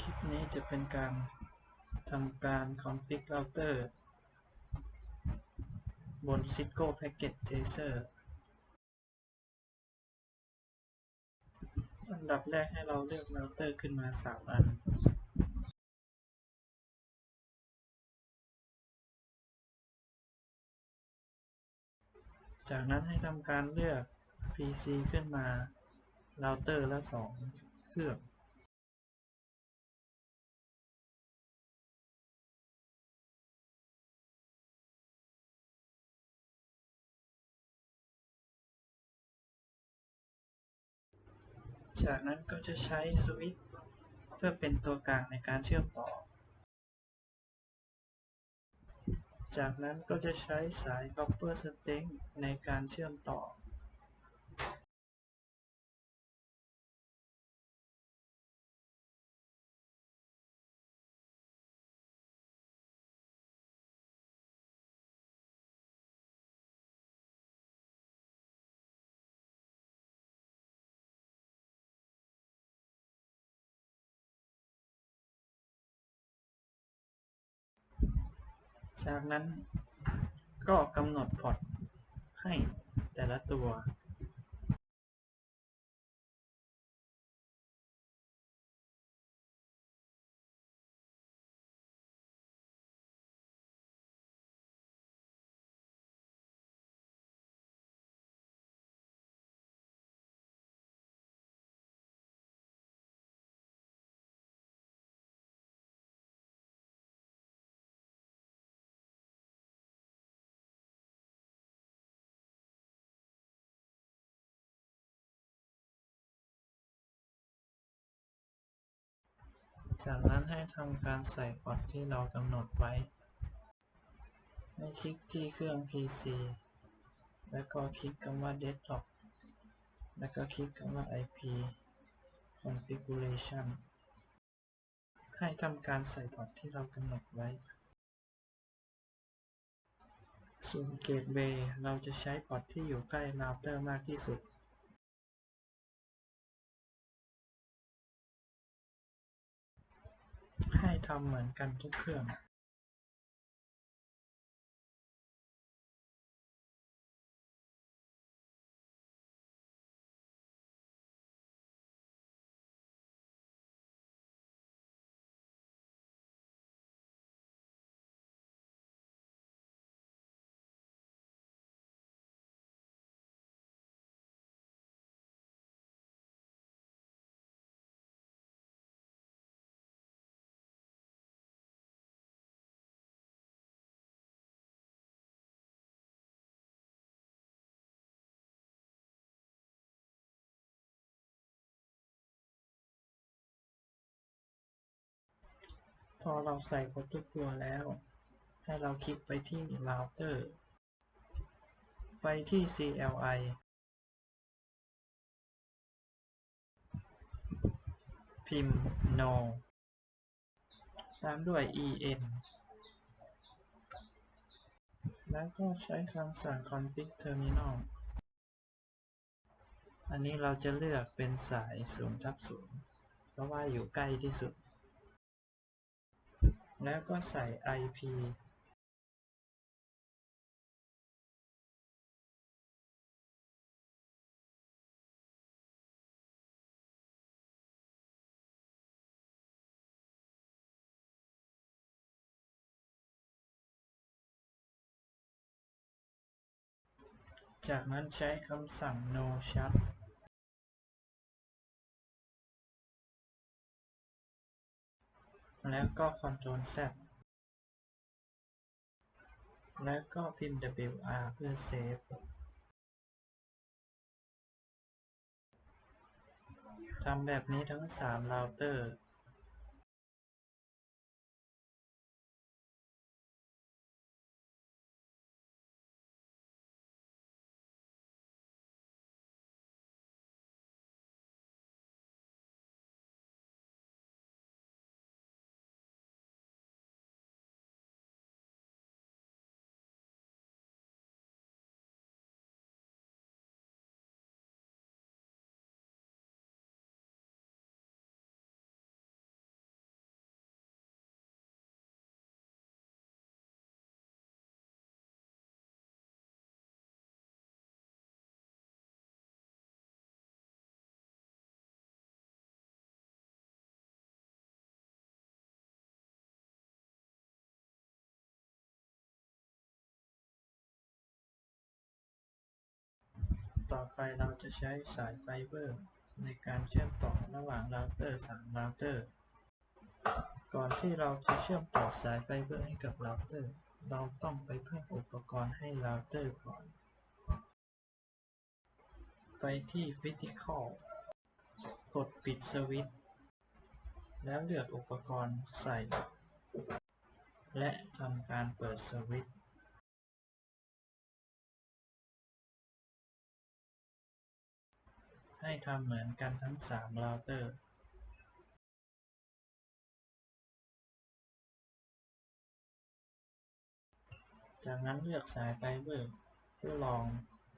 คลิปนี้จะเป็นการทำการ config router บน Cisco Packet Tracer อันดับแรกให้เราเลือก router ขึ้นมา 3 อัน จากนั้นให้ทำการเลือก PC ขึ้นมา router ละ 2 เครื่อง จากนั้นก็จะใช้สวิตช์เพื่อเป็นตัวกลางในการเชื่อมต่อ จากนั้นก็จะใช้สาย copper string ในการเชื่อมต่อ จากนั้นก็กำหนดพอร์ตให้แต่ละตัว จากนั้นให้ทำการใส่พอร์ตที่เรากำหนดไว้ ให้คลิกที่เครื่อง PC แล้วก็คลิกคำว่า Desktop แล้วก็คลิกคำว่า IP Configuration ให้ทำการใส่พอร์ตที่เรากำหนดไว้ ส่วน Gateway เราจะใช้พอร์ตที่อยู่ใกล้เราเตอร์มากที่สุด ให้ทำเหมือนกันทุกเครื่อง อเราใส่ครบทุกตัวแล้ว ให้เราคลิกไปที่ Router ไปที่ CLI พิมพ์ no ตามด้วย en แล้วก็ใช้คำสั่ง config terminal อันนี้เราจะเลือกเป็นสาย0ทับ0เพราะว่าอยู่ใกล้ที่สุด แล้วก็ใส่ IP จากนั้นใช้คำสั่ง no shut แล้วก็ Ctrl Z แล้วก็พิมพ์ WR เพื่อเซฟ ทำแบบนี้ทั้ง 3 เราเตอร์ ต่อไปเราจะใช้สายไฟเบอร์ ในการเชื่อมต่อระหว่างเราเตอร์3เราเตอร์ ก่อนที่เราจะเชื่อมต่อสายไฟเบอร์ให้กับเราเตอร์ เราต้องไปเพิ่มอุปกรณ์ให้เราเตอร์ก่อน ไปที่ Physical กดปิดสวิตช์ แล้วเลือกอุปกรณ์ใส่ และทำการเปิดสวิตช์ ให้ทำเหมือนกันทั้ง3เราเตอร์จากนั้นเลือกสายไฟเบอร์เพื่อลอง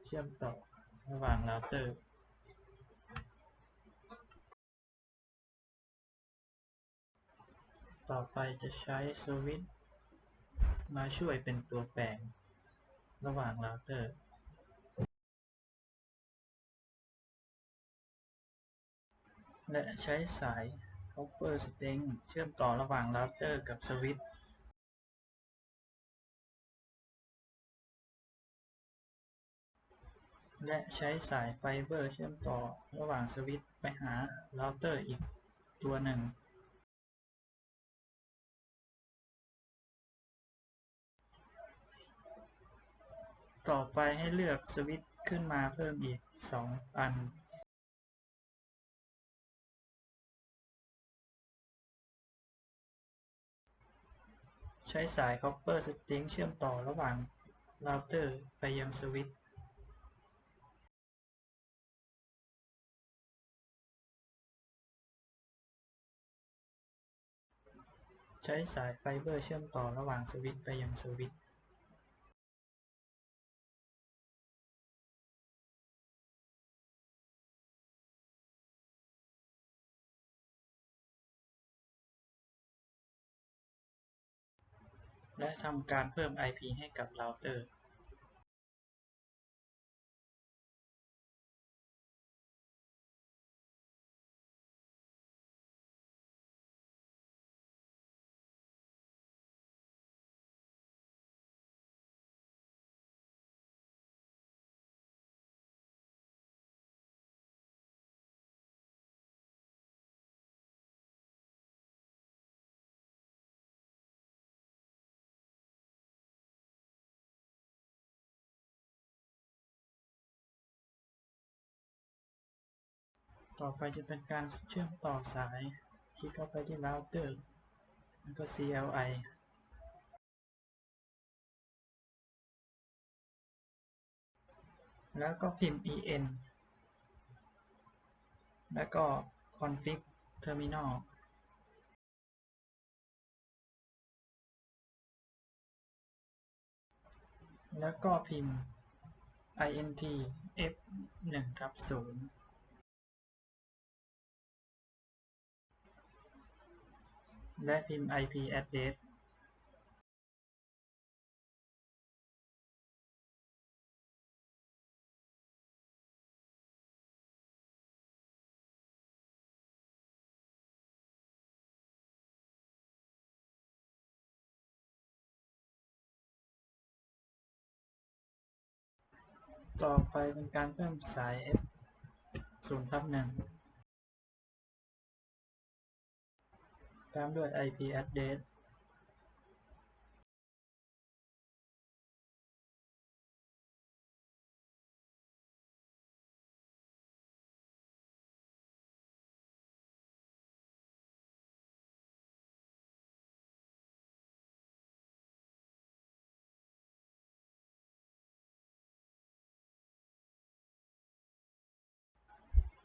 เชื่อมต่อระหว่างเราเตอร์ต่อไปจะใช้สวิตช์มาช่วยเป็นตัวแปลงระหว่างเราเตอร์ และใช้สาย copper string เชื่อมต่อระหว่างเราเตอร์กับสวิตช์และใช้สายไฟเบอร์เชื่อมต่อระหว่างสวิตช์ไปหาเราเตอร์อีกตัวหนึ่ง ต่อไปให้เลือกสวิตช์ขึ้นมาเพิ่มอีก 2 อัน ใช้สาย copper string เชื่อมต่อระหว่างเราเตอร์ไปยังสวิตช์ใช้สายไฟเบอร์เชื่อมต่อระหว่างสวิตช์ไปยังสวิตช์ และทำการเพิ่ม IP ให้กับเราเตอร์ ต่อไปจะเป็นการเชื่อมต่อสาย คลิกเข้าไปที่เราเตอร์แล้วก็ CLI แล้วก็พิมพ์ en แล้วก็ config terminal แล้วก็พิมพ์ int f 1ทับ0 และพิมพ์ IP address ต่อไปเป็นการเพิ่มสาย F 0ทับ1ตามด้วย IP address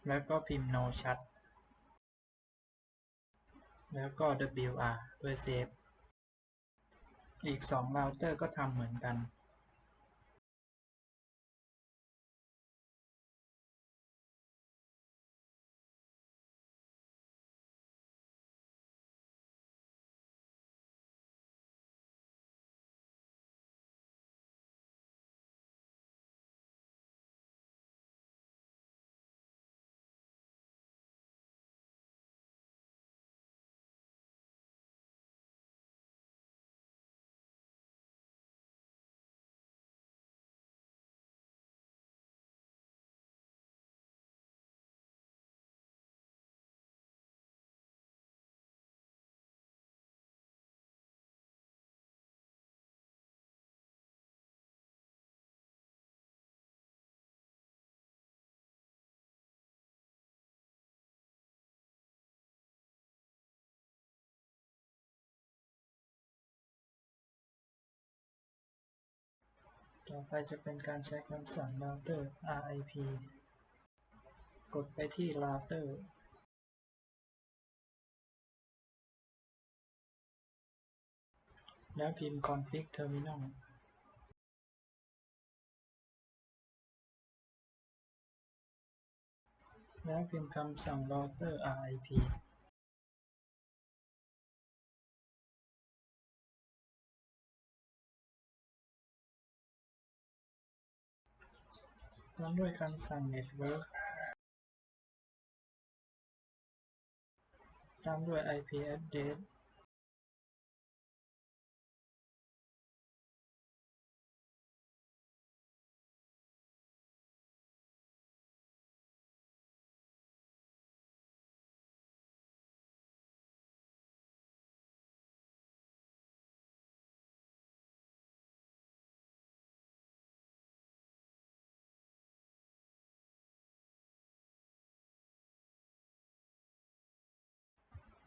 แล้วก็พิมพ์ no shut แล้วก็ wr เพื่อเซฟอีก 2 เราเตอร์ก็ทำเหมือนกัน ต่อไปจะเป็นการใช้คำสั่ง router RIP กดไปที่ router แล้วพิมพ์ config terminal แล้วพิมพ์คำสั่ง router RIP ตามด้วยคำสั่ง network ตามด้วย IP address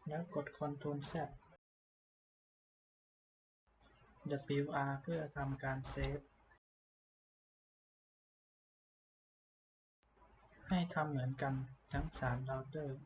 แล้วกด Ctrl Z WR เพื่อทำการเซฟ ให้ทำเหมือนกันทั้ง 3 เราเตอร์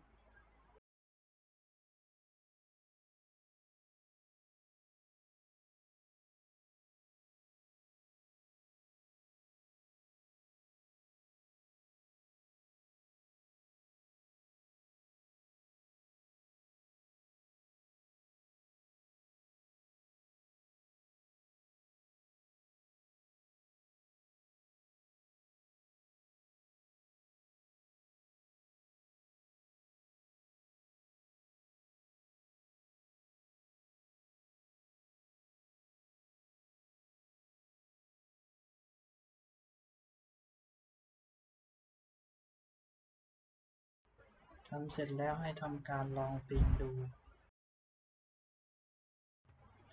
ทำเสร็จแล้วให้ทำการลองปิงดู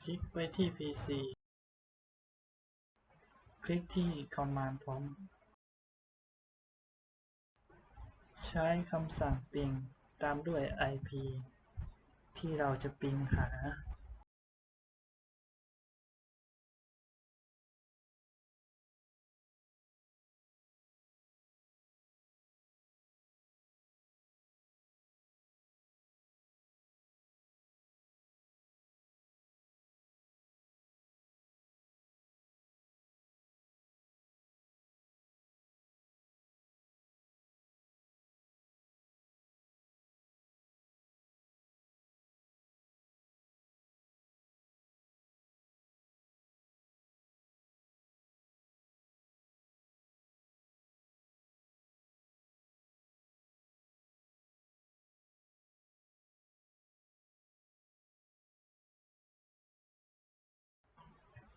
คลิกไปที่ PC คลิกที่ Command Prompt ใช้คำสั่งปิงตามด้วย IP ที่เราจะปิงหา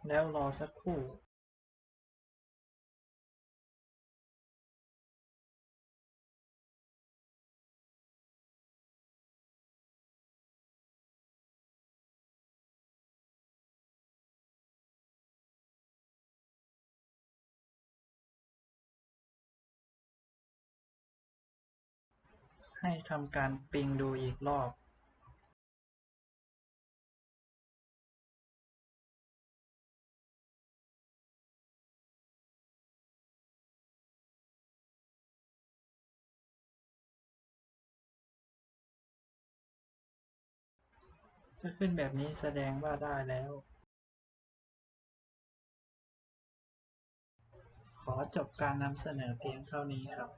แล้วรอสักครู่ให้ทำการปิงดูอีกรอบ ถ้าขึ้นแบบนี้แสดงว่าได้แล้ว ขอจบการนำเสนอเพียงเท่านี้ครับ